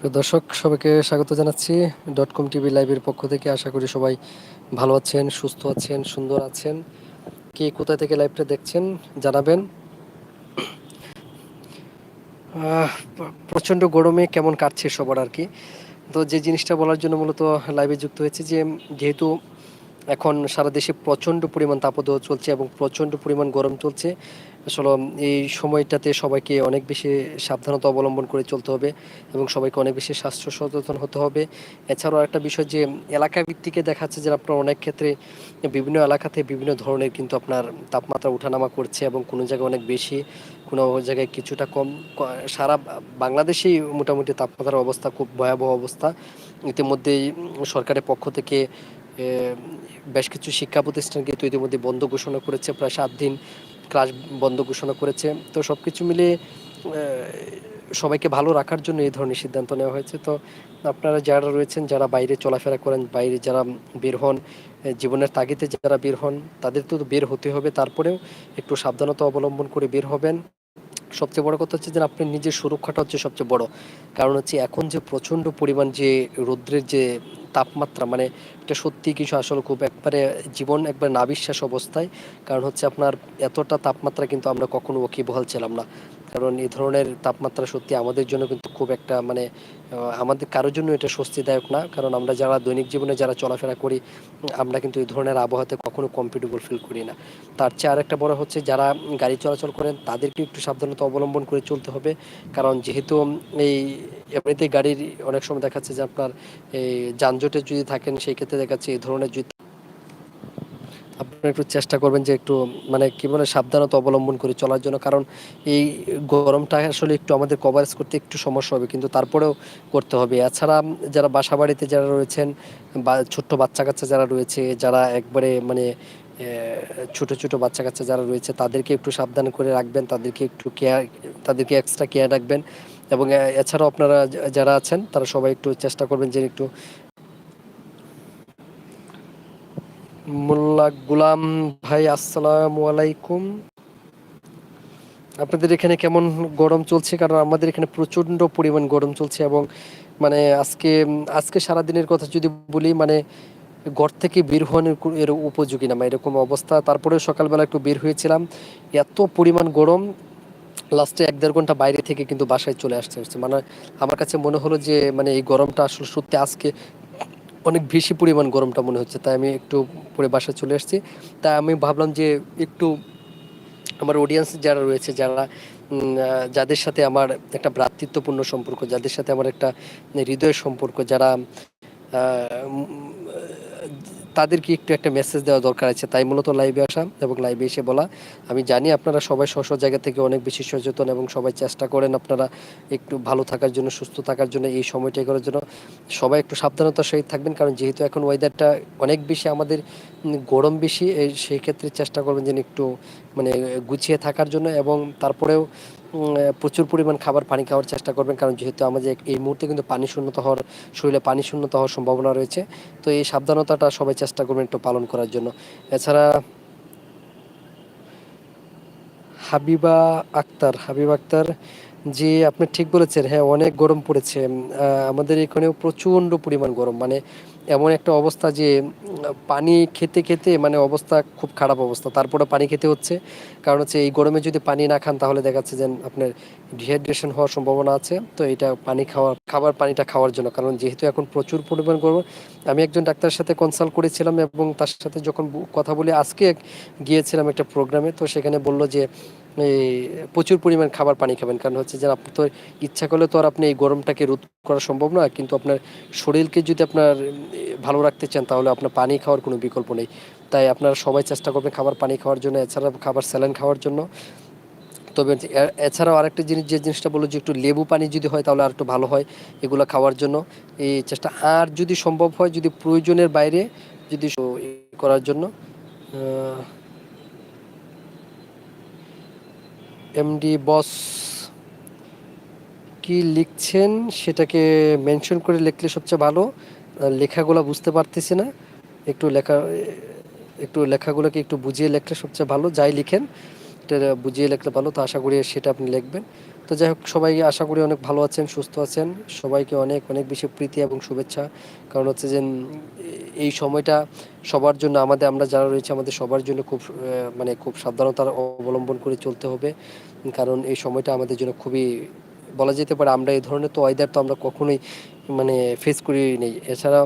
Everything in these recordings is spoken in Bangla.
প্রিয় দর্শক, সবাইকে স্বাগত জানাচ্ছি. ডট কম টিভি লাইভের পক্ষ থেকে। আশা করি সবাই ভালো আছেন, সুস্থ আছেন, সুন্দর আছেন। কে কোথা থেকে লাইভটা দেখছেন জানাবেন। প্রচণ্ড গরমে কেমন কাটছে সবার আর কি। তো যে জিনিসটা বলার জন্য মূলত লাইভে যুক্ত হয়েছে যে, যেহেতু এখন সারা দেশে প্রচণ্ড পরিমাণ তাপদাহ চলছে এবং প্রচণ্ড পরিমাণ গরম চলছে আসলে এই সময়টাতে সবাইকে অনেক বেশি সাবধানতা অবলম্বন করে চলতে হবে এবং সবাইকে অনেক বেশি স্বাস্থ্য সচেতন হতে হবে। এছাড়াও একটা বিষয় যে এলাকা ভিত্তিকে দেখা যাচ্ছে যে আপনার অনেক ক্ষেত্রে বিভিন্ন এলাকাতে বিভিন্ন ধরনের কিন্তু আপনার তাপমাত্রা ওঠানামা করছে এবং কোনো জায়গায় অনেক বেশি, কোনো জায়গায় কিছুটা কম। সারা বাংলাদেশেই মোটামুটি তাপমাত্রার অবস্থা খুব ভয়াবহ অবস্থা। ইতিমধ্যেই সরকারের পক্ষ থেকে বেশ কিছু শিক্ষা প্রতিষ্ঠান কিন্তু ইতিমধ্যে বন্ধ ঘোষণা করেছে। প্রায় সাত দিন ক্লাস বন্ধ ঘোষণা করেছে। তো সব কিছু মিলিয়ে সবাইকে ভালো রাখার জন্য এই ধরনের সিদ্ধান্ত নেওয়া হয়েছে। তো আপনারা যারা রয়েছেন, যারা বাইরে চলাফেরা করেন, বাইরে যারা বের হন জীবনের তাগিতে যারা বের হন, তাদের তো বের হতে হবে। তারপরেও একটু সাবধানতা অবলম্বন করে বের হবেন। সবচেয়ে বড় কথা হচ্ছে যে আপনি নিজের সুরক্ষাটা হচ্ছে সবচেয়ে বড়। কারণ হচ্ছে এখন যে প্রচণ্ড পরিমাণ যে রৌদ্রের যে তাপমাত্রা মানে এটা সত্যি কিছু আসলে খুব একবারে জীবন একবার নাবিশ্বাস অবস্থায়। কারণ হচ্ছে আপনার এতটা তাপমাত্রা কিন্তু আমরা কখনো ওকে বহাল ছিলাম না। কারণ এই ধরনের তাপমাত্রা সত্যি আমাদের জন্য কিন্তু খুব একটা মানে আমাদের কারোর জন্য এটা স্বস্তিদায়ক না। কারণ আমরা যারা দৈনিক জীবনে যারা চলাফেরা করি, আমরা কিন্তু এই ধরনের আবহাওয়াতে কখনো কমফর্টেবল ফিল করি না। তার চেয়ে আরেকটা বড় হচ্ছে যারা গাড়ি চলাচল করেন তাদেরকে একটু সাবধানতা অবলম্বন করে চলতে হবে। কারণ যেহেতু এই এমনিতে গাড়ির অনেক সময় দেখাচ্ছে যে আপনার এই যানজটে যদি থাকেন, সেই ক্ষেত্রে দেখাচ্ছে এই ধরনের যদি আপনারা একটু চেষ্টা করবেন যে একটু মানে কি বলে, সাবধানতা অবলম্বন করে চলার জন্য। কারণ এই গরমটা আসলে একটু আমাদের কভারেজ করতে একটু সমস্যা হবে, কিন্তু তারপরেও করতে হবে। এছাড়া যারা বাসা বাড়িতে যারা রয়েছেন বা ছোট্ট বাচ্চা কাচ্চা যারা রয়েছে, যারা একবারে মানে ছোট ছোট বাচ্চা কাচ্চা যারা রয়েছে, তাদেরকে একটু সাবধান করে রাখবেন, তাদেরকে একটু কেয়ার তাদেরকে এক্সট্রা কেয়ার রাখবেন। এবং এছাড়াও আপনারা যারা আছেন, তারা সবাই একটু চেষ্টা করবেন যে একটু মোল্লা গুলাম ভাই, আসসালামু আলাইকুম। আপনাদের এখানে কেমন গরম চলছে? কারণ আমাদের এখানে প্রচণ্ড পরিমাণ গরম চলছে এবং মানে আজকে আজকে সারা দিনের কথা যদি বলি মানে ঘর থেকে বের হওয়ার এর উপযোগী না মানে এরকম অবস্থা। তারপরে সকালবেলা একটু বের হয়েছিলাম। এত পরিমাণ গরম, লাস্টে এক দেড় ঘণ্টা বাইরে থেকে কিন্তু বাসায় চলে আসতে হচ্ছে। মানে আমার কাছে মনে হলো যে মানে এই গরমটা আসলে সত্যি আজকে অনেক বেশি পরিমাণ গরমটা মনে হচ্ছে, তাই আমি একটু পরে বাসা চলে আসছি। তা আমি ভাবলাম যে একটু আমার অডিয়েন্স যারা রয়েছে, যারা যাদের সাথে আমার একটা ভ্রাতৃত্বপূর্ণ সম্পর্ক, যাদের সাথে আমার একটা হৃদয়ের সম্পর্ক, যারা তাদেরকে একটু একটা মেসেজ দেওয়া দরকার আছে, তাই মূলত লাইভে আসা এবং লাইভে এসে বলা। আমি জানি আপনারা সবাই স্ব জায়গা থেকে অনেক বেশি সচেতন এবং সবাই চেষ্টা করেন আপনারা একটু ভালো থাকার জন্য, সুস্থ থাকার জন্য, এই সময়টা করার জন্য। সবাই একটু সাবধানতার সহিত থাকবেন, কারণ যেহেতু এখন ওয়েদারটা অনেক বেশি আমাদের গরম বেশি সেই ক্ষেত্রে চেষ্টা করবেন যেন একটু মানে গুছিয়ে থাকার জন্য এবং তারপরেও প্রচুর পরিমাণ খাবার পানি খাওয়ার চেষ্টা করবেন, কারণ যেহেতু আমাদের এই মুহূর্তে কিন্তু পানি শূন্যতা হওয়ার, শরীরে পানি শূন্যতা হওয়ার সম্ভাবনা রয়েছে। তো এই সাবধানতাটা সবাই চেষ্টা করবেন একটু পালন করার জন্য। এছাড়া হাবিবা আক্তার হাবিবা আক্তার জি, আপনি ঠিক বলেছেন হ্যাঁ অনেক গরম পড়েছে। আমাদের এখানেও প্রচণ্ড পরিমাণ গরম। মানে এমন একটা অবস্থা যে, পানি খেতে খেতে মানে অবস্থা খুব খারাপ অবস্থা। তারপরে পানি খেতে হচ্ছে। কারণ হচ্ছে এই গরমে যদি পানি না খান, তাহলে দেখা যাচ্ছে যে আপনার ডিহাইড্রেশন হওয়ার সম্ভাবনা আছে। তো এটা পানি খাওয়া, খাবার পানিটা খাওয়ার জন্য। কারণ যেহেতু এখন প্রচুর পরিমাণ গরম, আমি একজন ডাক্তারের সাথে কনসাল্ট করেছিলাম এবং তার সাথে যখন কথা বলে আজকে গিয়েছিলাম একটা প্রোগ্রামে তো সেখানে বলল যে প্রচুর পরিমাণ খাবার পানি খাবেন। কারণ হচ্ছে যে আপনি তো ইচ্ছা করলে তো আর আপনি এই গরমটাকে রোধ করা সম্ভব না কিন্তু আপনার শরীরকে যদি আপনার ভালো রাখতে চান, তাহলে আপনার পানি খাওয়ার কোনো বিকল্প নেই। তাই আপনারা সবাই চেষ্টা করবেন খাবার পানি খাওয়ার জন্য, এছাড়া খাবার স্যালাইন খাওয়ার জন্য। তবে এছাড়াও আরেকটা জিনিস, যে জিনিসটা বলল যে একটু লেবু পানি যদি হয়, তাহলে আর একটু ভালো হয় এগুলো খাওয়ার জন্য। এই চেষ্টা, আর যদি সম্ভব হয়, যদি প্রয়োজনের বাইরে যদি করার জন্য এমডি বস কি লিখছেন, সেটাকে মেনশন করে লিখলে সবচেয়ে ভালো। লেখাগুলো বুঝতে পারতেছি না। একটু লেখা, একটু লেখাগুলোকে একটু বুঝিয়ে লিখলে সবচেয়ে ভালো, যাই লিখেন, এটা বুঝিয়ে লিখলে ভালো, তো আশা করি সেটা আপনি লিখবেন। তো যাই হোক, সবাই আশা করি অনেক ভালো আছেন, সুস্থ আছেন। সবাইকে অনেক অনেক বেশি প্রীতি এবং শুভেচ্ছা। কারণ হচ্ছে যে, এই সময়টা সবার জন্য, আমাদের, আমরা যারা রয়েছে, আমাদের সবার জন্য খুব মানে খুব সাবধানতার অবলম্বন করে চলতে হবে। কারণ এই সময়টা আমাদের জন্য খুবই, বলা যেতে পারে আমরা এই ধরনের তো ওয়েদার তো আমরা কখনোই মানে ফেস করি নেই। এছাড়া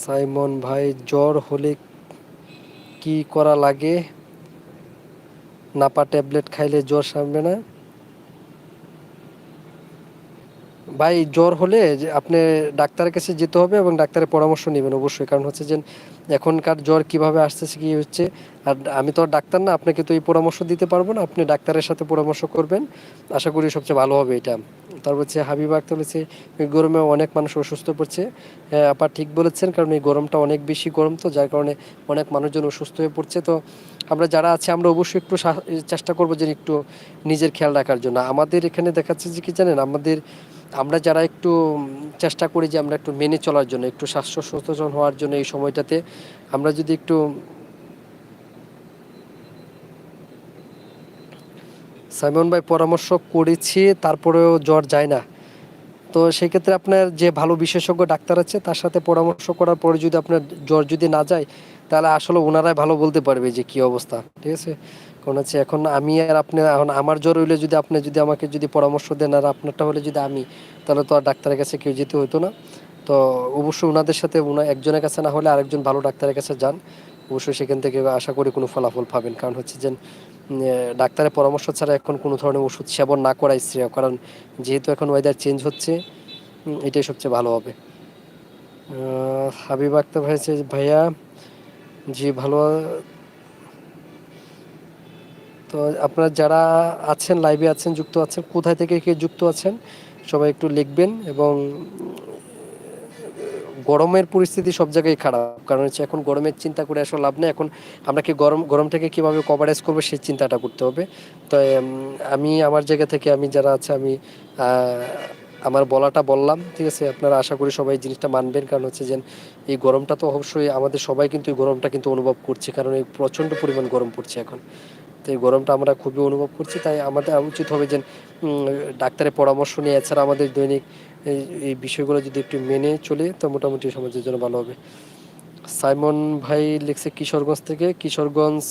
সাইমন ভাই, জ্বর হলে কি করা লাগে? নাপা ট্যাবলেট খাইলে জ্বর সারবে না? ভাই জ্বর হলে আপনি ডাক্তারের কাছে যেতে হবে এবং ডাক্তারের পরামর্শ নেবেন অবশ্যই। কারণ হচ্ছে যে এখনকার জ্বর কীভাবে আসতেছে, কি হচ্ছে, আর আমি তো ডাক্তার না, আপনাকে তো এই পরামর্শ দিতে পারব না, আপনি ডাক্তারের সাথে পরামর্শ করবেন। আশা করি সবচেয়ে ভালো হবে এটা। তারপর হচ্ছে হাবিব আক্তার বলেছে গরমে অনেক মানুষ অসুস্থ পড়ছে। হ্যাঁ আপা ঠিক বলেছেন, কারণ এই গরমটা অনেক বেশি গরম তো, যার কারণে অনেক মানুষজন অসুস্থ হয়ে পড়ছে। তো আমরা যারা আছি, আমরা অবশ্যই একটু চেষ্টা করব যে একটু নিজের খেয়াল রাখার জন্য। আমাদের এখানে দেখাচ্ছে যে কি জানেন, আমাদের আমরা যারা একটু চেষ্টা করি যে আমরা একটু মেনে চলার জন্য, একটু স্বাস্থ্য সচেতন হওয়ার জন্য এই সময়টাতে, আমরা যদি একটু সাইমন ভাই পরামর্শ করেছি, তারপরেও জ্বর যায় না। তো সেক্ষেত্রে আপনার যে ভালো বিশেষজ্ঞ ডাক্তার আছে, তার সাথে পরামর্শ করার পরে যদি আপনার জ্বর যদি না যায়, তাহলে আসলে ওনারাই ভালো বলতে পারবে যে কি অবস্থা, ঠিক আছে? কারণ হচ্ছে, এখন আমি আর আপনি, এখন আমার জ্বর হইলে যদি আপনি যদি আমাকে যদি পরামর্শ দেন আর আপনারটা হলে যদি আমি, তাহলে তো আর ডাক্তারের কাছে কেউ যেতে হতো না। তো অবশ্যই ওনাদের সাথে ওনা একজনের কাছে না হলে আরেকজন ভালো ডাক্তারের কাছে যান। অবশ্যই সেখান থেকে আশা করি কোনো ফলাফল পাবেন। কারণ হচ্ছে যে ডাক্তারের পরামর্শ ছাড়া এখন কোনো ধরনের ওষুধ সেবন না করাই শ্রেয়। কারণ যেহেতু এখন ওয়েদার চেঞ্জ হচ্ছে এটাই সবচেয়ে ভালো হবে। হাবিব আক্তার ভাই ভাইয়া, জি, ভালো তো আপনার যারা আছেন লাইভে আছেন, যুক্ত আছেন, কোথায় থেকে কে যুক্ত আছেন, সবাই একটু লিখবেন এবং গরমের পরিস্থিতি সব জায়গায় খারাপ। কারণ হচ্ছে এখন গরমের চিন্তা করে আসলে লাভ নেই। এখন আমরা কি গরম গরমটাকে কীভাবে কভারেজ করব সেই চিন্তাটা করতে হবে। তো আমি আমার জায়গা থেকে আমি যারা আছে, আমি আমার বলাটা বললাম, ঠিক আছে? আপনারা আশা করি সবাই জিনিসটা মানবেন। কারণ হচ্ছে যে এই গরমটা তো অবশ্যই আমাদের সবাই কিন্তু এই গরমটা কিন্তু অনুভব করছে। কারণ এই প্রচণ্ড পরিমাণ গরম পড়ছে এখন। তো এই গরমটা আমরা খুবই অনুভব করছি, তাই আমাদের উচিত হবে যে ডাক্তারের পরামর্শ নিয়ে, এছাড়া আমাদের দৈনিক এই বিষয়গুলো যদি একটু মেনে চলে, তো মোটামুটি সমাজের জন্য ভালো হবে। সাইমন ভাই লিখছে কিশোরগঞ্জ থেকে, কিশোরগঞ্জ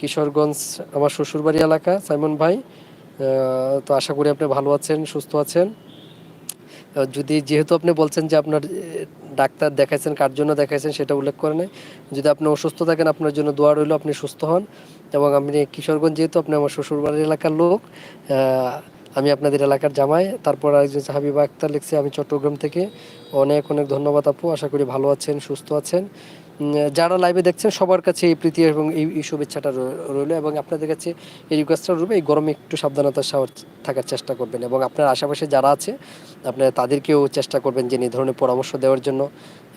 কিশোরগঞ্জ আমার শ্বশুরবাড়ি এলাকা। সাইমন ভাই তো আশা করি আপনি ভালো আছেন, সুস্থ আছেন। যদি যেহেতু আপনি বলছেন যে আপনার ডাক্তার দেখাইছেন কার জন্য দেখাইছেন, সেটা উল্লেখ করে নেই। যদি আপনি অসুস্থ থাকেন, আপনার জন্য দোয়া রইল, আপনি সুস্থ হন। এবং আপনি কিশোরগঞ্জ যেহেতু আপনি আমার শ্বশুরবাড়ির এলাকার লোক আমি আপনাদের এলাকার জামাই। তারপর আরেকজন হাবিবা আক্তার লিখছে, আমি চট্টগ্রাম থেকে। অনেক অনেক ধন্যবাদ আপু। আশা করি ভালো আছেন, সুস্থ আছেন। যারা লাইভে দেখছেন, সবার কাছে এই প্রীতি এবং এই শুভেচ্ছাটা রইল এবং আপনাদের কাছে এই রিকোয়েস্টটা রইবে এই গরমে একটু সাবধানতার থাকার চেষ্টা করবেন এবং আপনার আশেপাশে যারা আছে, আপনারা তাদেরকেও চেষ্টা করবেন যে এই ধরনের পরামর্শ দেওয়ার জন্য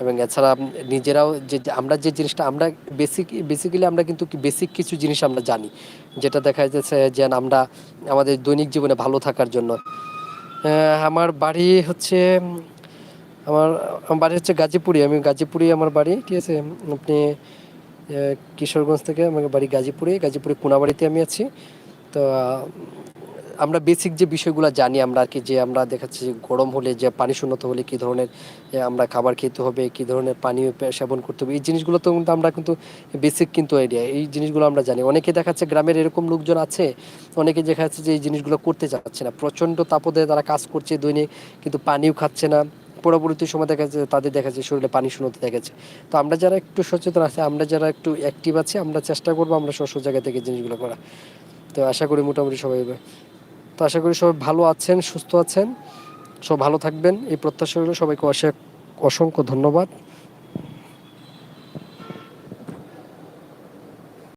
এবং এছাড়া নিজেরাও যে আমরা যে জিনিসটা, আমরা বেসিক বেসিক্যালি আমরা কিন্তু বেসিক কিছু জিনিস আমরা জানি, যেটা দেখা যাচ্ছে যে আমরা আমাদের দৈনিক জীবনে ভালো থাকার জন্য। আমার বাড়ি হচ্ছে আমার আমার বাড়ি হচ্ছে গাজীপুরে আমি গাজীপুরে আমার বাড়ি, ঠিক আছে? আপনি কিশোরগঞ্জ থেকে আমার বাড়ি গাজীপুরে গাজীপুরে কোনাবাড়িতে আমি আছি। তো, আমরা বেসিক যে বিষয়গুলো জানি, আমরা আর কি যে আমরা দেখাচ্ছি যে গরম হলে, যে পানি শূন্যতা হলে কী ধরনের আমরা খাবার খেতে হবে, কী ধরনের পানি সেবন করতে হবে, এই জিনিসগুলো তো কিন্তু আমরা কিন্তু বেসিক কিন্তু আইডিয়া এই জিনিসগুলো আমরা জানি। অনেকে দেখাচ্ছে গ্রামের এরকম লোকজন আছে, অনেকে দেখা যাচ্ছে যে এই জিনিসগুলো করতে চাচ্ছে না। প্রচণ্ড তাপদে তারা কাজ করছে, দৈনিক কিন্তু পানিও খাচ্ছে না। পরবর্তী সময় দেখা যাচ্ছে তাদের দেখা যাচ্ছে শরীরে পানি শূন্যতা দেখা যাচ্ছে তো আমরা যারা একটু সচেতন আছে, আমরা যারা একটু অ্যাক্টিভ আছি, আমরা চেষ্টা করব আমরা স্ব জায়গা থেকে জিনিসগুলো করা তো আশা করি মোটামুটি সবাই। তো আশা করি সবাই ভালো আছেন, সুস্থ আছেন সব ভালো থাকবেন। এই প্রত্যাশা সবাইকে অসংখ্য ধন্যবাদ।